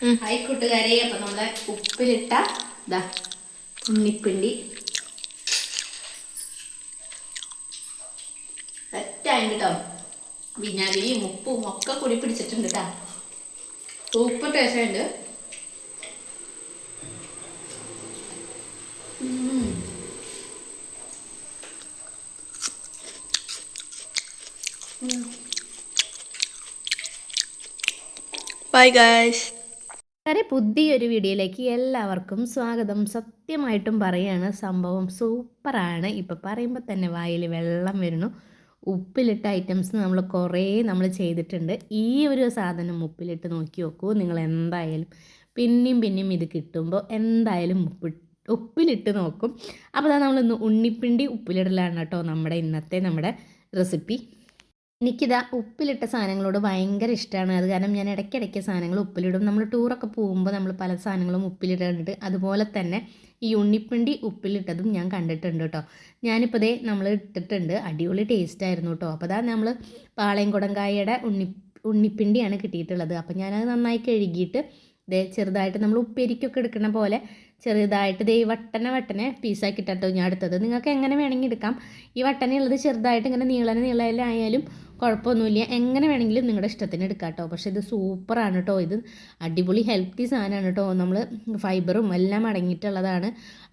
Hi കൂട്ടുകാരെ. അപ്പം നമ്മളെ ഉപ്പിലിട്ട ഇതാ ഉണ്ണിപ്പിണ്ടി. സെറ്റായിട്ട് കേട്ടോ വിനാഗിരിയും ഉപ്പും ഒക്കെ കൂടി പിടിച്ചിട്ടുണ്ട് കേട്ടോ സൂപ്പർ ടേസ്റ്റ് ഉണ്ട് ഉം. ഉം. വളരെ പുതിയൊരു വീഡിയോയിലേക്ക് എല്ലാവർക്കും സ്വാഗതം. സത്യമായിട്ടും പറയാണ് സംഭവം സൂപ്പറാണ്. ഇപ്പോൾ പറയുമ്പോൾ തന്നെ വായിൽ വെള്ളം വരുന്നു. ഉപ്പിലിട്ട ഐറ്റംസ് നമ്മൾ കുറേ നമ്മൾ ചെയ്തിട്ടുണ്ട്. ഈ ഒരു സാധനം ഉപ്പിലിട്ട് നോക്കി നോക്കൂ നിങ്ങൾ എന്തായാലും പിന്നെയും പിന്നെയും ഇത് കിട്ടുമ്പോൾ എന്തായാലും ഉപ്പി ഉപ്പിലിട്ട് നോക്കും. അപ്പോൾ അതാ നമ്മളിന്ന് ഉണ്ണിപ്പിണ്ടി ഉപ്പിലിടലാണ് കേട്ടോ നമ്മുടെ ഇന്നത്തെ നമ്മുടെ റെസിപ്പി. എനിക്കിതാ ഉപ്പിലിട്ട സാധനങ്ങളോട് ഭയങ്കര ഇഷ്ടമാണ് അത് കാരണം ഞാൻ ഇടയ്ക്കിടയ്ക്ക് സാധനങ്ങൾ ഉപ്പിലിടും. നമ്മൾ ടൂറൊക്കെ പോകുമ്പോൾ നമ്മൾ പല സാധനങ്ങളും ഉപ്പിലിടുന്നുണ്ട് അതുപോലെ തന്നെ ഈ ഉണ്ണിപ്പിണ്ടി ഉപ്പിലിട്ടതും ഞാൻ കണ്ടിട്ടുണ്ട് കേട്ടോ. ഞാനിപ്പോൾ ദേ നമ്മൾ ഇട്ടിട്ടുണ്ട്. അടിപൊളി ടേസ്റ്റ് ആയിരുന്നു കേട്ടോ. അപ്പോൾ അതാ നമ്മൾ പാളയംകുടങ്കായയുടെ ഉണ്ണി ഉണ്ണിപ്പിണ്ടിയാണ് കിട്ടിയിട്ടുള്ളത്. അപ്പോൾ ഞാനത് നന്നായി കഴുകിയിട്ട് ദേ ചെറുതായിട്ട് നമ്മൾ ഉപ്പേരിക്കൊക്കെ എടുക്കുന്ന പോലെ ചെറുതായിട്ട് ദേ ഈ വട്ടനെ വട്ടനെ പീസാക്കി ഇട്ടോ ഞാൻ എടുത്തത്. നിങ്ങൾക്ക് എങ്ങനെ വേണമെങ്കിൽ എടുക്കാം. ഈ വട്ടനുള്ളത് ചെറുതായിട്ട് ഇങ്ങനെ നീളനെ നീളയിലായാലും കുഴപ്പമൊന്നുമില്ല. എങ്ങനെ വേണമെങ്കിലും നിങ്ങളുടെ ഇഷ്ടത്തിന് എടുക്കാം കേട്ടോ പക്ഷേ ഇത് സൂപ്പറാണ് കേട്ടോ ഇത് അടിപൊളി ഹെൽത്തി സാധനമാണ് കേട്ടോ നമ്മൾ ഫൈബറും എല്ലാം അടങ്ങിയിട്ടുള്ളതാണ്.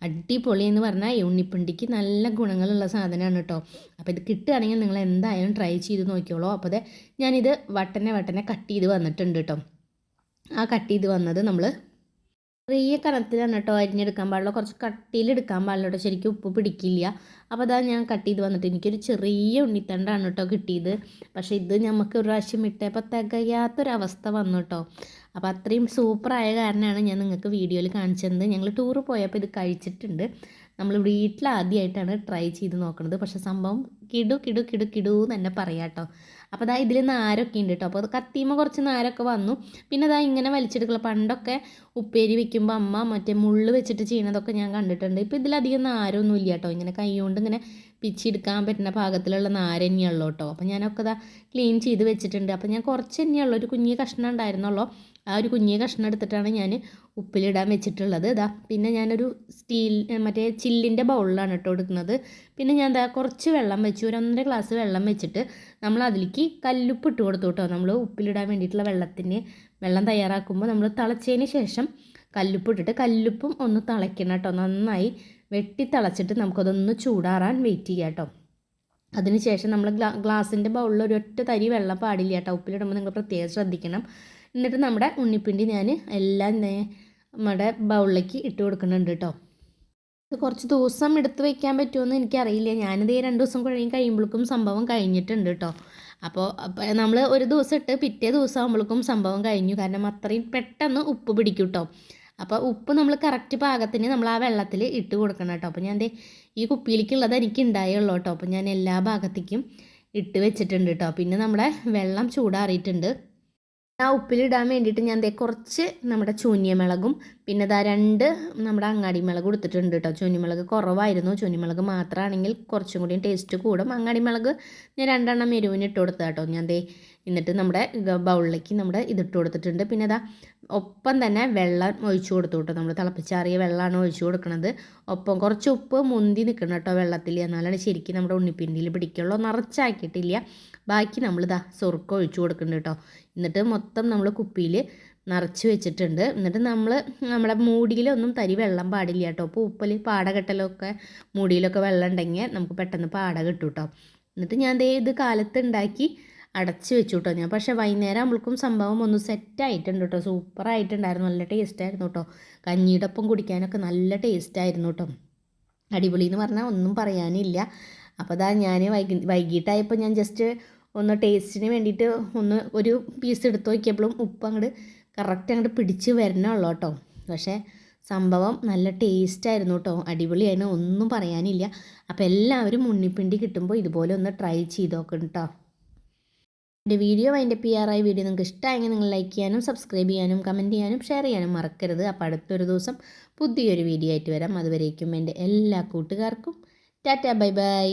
അടിപൊളി എന്ന് പറഞ്ഞാൽ ഉണ്ണിപ്പിണ്ടിക്ക് നല്ല ഗുണങ്ങളുള്ള സാധനമാണ് കേട്ടോ അപ്പോൾ ഇത് കിട്ടുകയാണെങ്കിൽ നിങ്ങൾ എന്തായാലും ട്രൈ ചെയ്ത് നോക്കിയോളൂ അപ്പോൾ അതെ ഞാനിത് വട്ടനെ വട്ടനെ കട്ട് ചെയ്ത് വന്നിട്ടുണ്ട് കേട്ടോ ആ കട്ട് ചെയ്ത് വന്നത് നമ്മൾ ചെറിയ കനത്തിലാണ് കേട്ടോ അരിഞ്ഞെടുക്കാൻ പാടുള്ളൂ കുറച്ച് കട്ടിയിലെടുക്കാൻ പാടില്ല കേട്ടോ. ശരിക്കും ഉപ്പ് പിടിക്കില്ല. അപ്പോൾ അതാ ഞാൻ കട്ട് ചെയ്ത് വന്നിട്ട് എനിക്കൊരു ചെറിയ ഉണ്ണിത്തണ്ടാണ് കേട്ടോ കിട്ടിയത്. പക്ഷേ ഇത് നമുക്ക് ഒരു പ്രാവശ്യം ഇട്ടപ്പോൾ തികയാത്തൊരവസ്ഥ വന്നു കേട്ടോ. അപ്പോൾ അത്രയും സൂപ്പറായ കാരണമാണ് ഞാൻ നിങ്ങൾക്ക് വീഡിയോയിൽ കാണിച്ചത്. ഞങ്ങൾ ടൂറ് പോയപ്പോൾ ഇത് കഴിച്ചിട്ടുണ്ട്. നമ്മൾ വീട്ടിൽ ആദ്യമായിട്ടാണ് ട്രൈ ചെയ്ത് നോക്കുന്നത് പക്ഷെ സംഭവം കിടു കിടു കിടു കിടു എന്ന് തന്നെ പറയാം കേട്ടോ അപ്പോൾ അതാ ഇതിൽ നാരൊക്കെ ഉണ്ട് കേട്ടോ അപ്പോൾ കത്തിയുമ്പോൾ കുറച്ച് നാരൊക്കെ വന്നു. പിന്നെ അതാ ഇങ്ങനെ വലിച്ചെടുക്കുക പണ്ടൊക്കെ ഉപ്പേരി വെക്കുമ്പോൾ അമ്മ മറ്റേ മുള്ള് വെച്ചിട്ട് ചെയ്യുന്നതൊക്കെ ഞാൻ കണ്ടിട്ടുണ്ട്. ഇപ്പോൾ ഇതിലധികം നാരൊന്നും ഇല്ല കേട്ടോ ഇങ്ങനെ കൈകൊണ്ട് ഇങ്ങനെ പിച്ചെടുക്കാൻ പറ്റുന്ന പാകത്തിലുള്ള നാര തന്നെയുള്ളൂ കേട്ടോ അപ്പോൾ ഞാനൊക്കെ ഇതാ ക്ലീൻ ചെയ്ത് വെച്ചിട്ടുണ്ട്. അപ്പോൾ ഞാൻ കുറച്ച് തന്നെയുള്ളൂ ഒരു കുഞ്ഞ് കഷ്ണം ഉണ്ടായിരുന്നുള്ളൂ. ആ ഒരു കുഞ്ഞ് കഷ്ണം എടുത്തിട്ടാണ് ഞാൻ ഉപ്പിലിടാൻ വെച്ചിട്ടുള്ളത്. ഇതാ പിന്നെ ഞാനൊരു സ്റ്റീൽ മറ്റേ ചില്ലിന്റെ ബൗളിലാണ് കേട്ടോ എടുക്കുന്നത്. പിന്നെ ഞാൻ എന്താ കുറച്ച് വെള്ളം വെച്ചു. ഒരു ഒന്നര ഗ്ലാസ് വെള്ളം വെച്ചിട്ട് നമ്മൾ അതിലേക്ക് കല്ലുപ്പ് ഇട്ട് കൊടുത്തു കേട്ടോ. നമ്മൾ ഉപ്പിലിടാൻ വേണ്ടിയിട്ടുള്ള വെള്ളത്തിന് വെള്ളം തയ്യാറാക്കുമ്പോൾ നമ്മൾ തിളച്ചതിന് ശേഷം കല്ലുപ്പ് ഇട്ടിട്ട് കല്ലുപ്പും ഒന്ന് തിളയ്ക്കണം കേട്ടോ. നന്നായി വെട്ടി തിളച്ചിട്ട് നമുക്കതൊന്ന് ചൂടാറാൻ വെയിറ്റ് ചെയ്യാം കേട്ടോ. അതിനുശേഷം നമ്മൾ ഗ്ലാ ഗ്ലാസിന്റെ ബൗളിൽ ഒരൊറ്റ തരി വെള്ളം പാടില്ല കേട്ടോ. ഉപ്പിലിടുമ്പോൾ നിങ്ങൾ പ്രത്യേകം ശ്രദ്ധിക്കണം. എന്നിട്ട് നമ്മുടെ ഉണ്ണിപ്പിണ്ടി ഞാൻ എല്ലാം നമ്മുടെ ബൗളിലേക്ക് ഇട്ട് കൊടുക്കുന്നുണ്ട് കേട്ടോ ഇത് കുറച്ച് ദിവസം എടുത്ത് വയ്ക്കാൻ പറ്റുമെന്ന് എനിക്കറിയില്ല. ഞാനിത് രണ്ട് ദിവസം കഴിയും കഴിയുമ്പോഴേക്കും സംഭവം കഴിഞ്ഞിട്ടുണ്ട് കേട്ടോ അപ്പോൾ നമ്മൾ ഒരു ദിവസം ഇട്ട് പിറ്റേ ദിവസം ആകുമ്പോഴേക്കും സംഭവം കഴിഞ്ഞു. കാരണം അത്രയും പെട്ടെന്ന് ഉപ്പ് പിടിക്കും കേട്ടോ അപ്പോൾ ഉപ്പ് നമ്മൾ കറക്റ്റ് പാകത്തിന് നമ്മൾ ആ വെള്ളത്തിൽ ഇട്ട് കൊടുക്കണം കേട്ടോ അപ്പോൾ ഞാൻ ഈ കുപ്പിയിലേക്കുള്ളത് എനിക്ക് ഉണ്ടായുള്ളൂ കേട്ടോ അപ്പോൾ ഞാൻ എല്ലാ ഭാഗത്തേക്കും ഇട്ട് വെച്ചിട്ടുണ്ട് കേട്ടോ പിന്നെ നമ്മുടെ വെള്ളം ചൂടാറിയിട്ടുണ്ട്. ആ ഉപ്പിലിടാൻ വേണ്ടിയിട്ട് ഞാൻ ദേ കുറച്ച് നമ്മുടെ ചൂന്യമിളകും പിന്നെ ദാ രണ്ട് നമ്മുടെ അങ്ങാടി മുളക് കൊടുത്തിട്ടുണ്ട് കേട്ടോ ചൂന്യമിളക് കുറവായിരുന്നു. ചൂന്യമിളക് മാത്രമാണെങ്കിൽ കുറച്ചും കൂടി ടേസ്റ്റ് കൂടും. അങ്ങാടി മുളക് ഞാൻ രണ്ടെണ്ണം എരിവിന് ഇട്ട് കൊടുത്ത കേട്ടോ ഞാൻ ദേ എന്നിട്ട് നമ്മുടെ ബൗളിലേക്ക് നമ്മുടെ ഇതിട്ട് കൊടുത്തിട്ടുണ്ട്. പിന്നെ അതാ ഒപ്പം തന്നെ വെള്ളം ഒഴിച്ചു കൊടുത്തു കേട്ടോ. നമ്മൾ തിളപ്പിച്ചാറിയ വെള്ളമാണ് ഒഴിച്ചു കൊടുക്കുന്നത് ഒപ്പം കുറച്ച് ഉപ്പ് മുന്തി നിൽക്കണം കേട്ടോ വെള്ളത്തിൽ. എന്നാലാണ് ശരിക്കും നമ്മുടെ ഉണ്ണിപ്പിണ്ടിയിൽ പിടിക്കുള്ളൂ. നിറച്ചാക്കിയിട്ടില്ല. ബാക്കി നമ്മൾ നമ്മളിതാ സുറുക്ക ഒഴിച്ചു കൊടുക്കുന്നുണ്ട് കേട്ടോ. എന്നിട്ട് മൊത്തം നമ്മൾ കുപ്പിയിൽ നിറച്ച് വെച്ചിട്ടുണ്ട്. എന്നിട്ട് നമ്മൾ നമ്മുടെ മൂടിയിലൊന്നും തരി വെള്ളം പാടില്ല കേട്ടോ. അപ്പോൾ ഉപ്പൽ പാട കെട്ടലൊക്കെ മൂടിയിലൊക്കെ വെള്ളം ഉണ്ടെങ്കിൽ നമുക്ക് പെട്ടെന്ന് പാട കിട്ടും കേട്ടോ. എന്നിട്ട് ഞാൻ ദേ ഇത് കാലത്ത് ഉണ്ടാക്കി അടച്ച് വെച്ചുട്ടോ ഞാൻ. പക്ഷേ വൈകുന്നേരം ആകുമ്പോഴേക്കും സംഭവം ഒന്ന് സെറ്റായിട്ടുണ്ട് കേട്ടോ സൂപ്പറായിട്ടുണ്ടായിരുന്നു. നല്ല ടേസ്റ്റായിരുന്നു കേട്ടോ കഞ്ഞിയുടെ ഒപ്പം കുടിക്കാനൊക്കെ നല്ല ടേസ്റ്റായിരുന്നു കേട്ടോ അടിപൊളി എന്ന് പറഞ്ഞാൽ ഒന്നും പറയാനില്ല. അപ്പോൾ അതാ ഞാൻ വൈകി വൈകിട്ടായപ്പോൾ ഞാൻ ജസ്റ്റ് ഒന്ന് ടേസ്റ്റിന് വേണ്ടിയിട്ട് ഒന്ന് ഒരു പീസ് എടുത്ത് നോക്കിയപ്പോഴും ഉപ്പ് അങ്ങോട്ട് കറക്റ്റ് അങ്ങോട്ട് പിടിച്ച് വരണുള്ളൂ കേട്ടോ പക്ഷേ സംഭവം നല്ല ടേസ്റ്റായിരുന്നു അടിപൊളി അടിപൊളിയായിരുന്നു ഒന്നും പറയാനില്ല. അപ്പോൾ എല്ലാവരും ഉണ്ണിപ്പിണ്ടി കിട്ടുമ്പോൾ ഇതുപോലെ ഒന്ന് ട്രൈ ചെയ്ത് നോക്കണം കേട്ടോ എന്റെ വീഡിയോ അതിന്റെ പി ആർ ഐ വീഡിയോ നിങ്ങൾക്ക് ഇഷ്ടമായെങ്കിൽ നിങ്ങൾ ലൈക്ക് ചെയ്യാനും സബ്സ്ക്രൈബ് ചെയ്യാനും കമന്റ് ചെയ്യാനും ഷെയർ ചെയ്യാനും മറക്കരുത്. അപ്പോൾ അടുത്തൊരു ദിവസം പുതിയൊരു വീഡിയോ ആയിട്ട് വരാം. അതുവരേക്കും എന്റെ എല്ലാ കൂട്ടുകാർക്കും. Tata bye bye